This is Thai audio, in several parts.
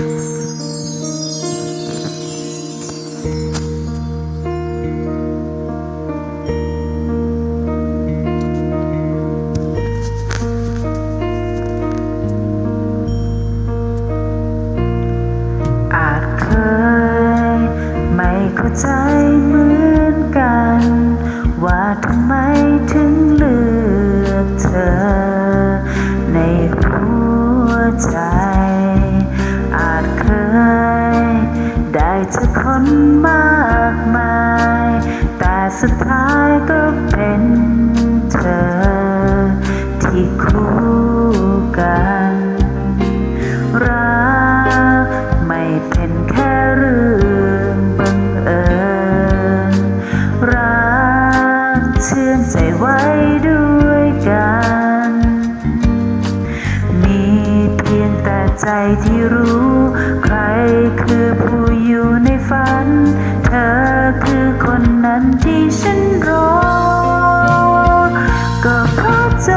อาจเคยไม่เข้าใจเหมือนกัน ว่าทำไมถึงเลือ จอคนมากมาย แต่สุดท้ายก็เป็นเธอ ที่คู่กัน รักไม่เป็นแค่เรื่องบังเอิญ รักเชื่อใจไว้ด้วยกัน มีเพียงแต่ใจที่รู้ ฝัน เธอคือคนนั้นที่ฉันรอ ก็เพราะใจ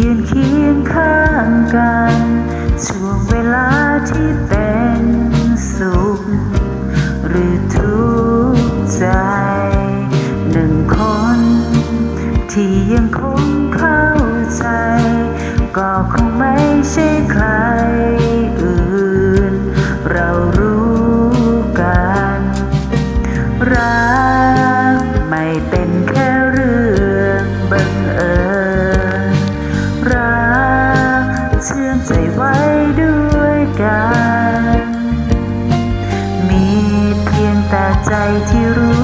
ยืนเคียงข้างกันช่วงเวลาที่ ใครที่รู้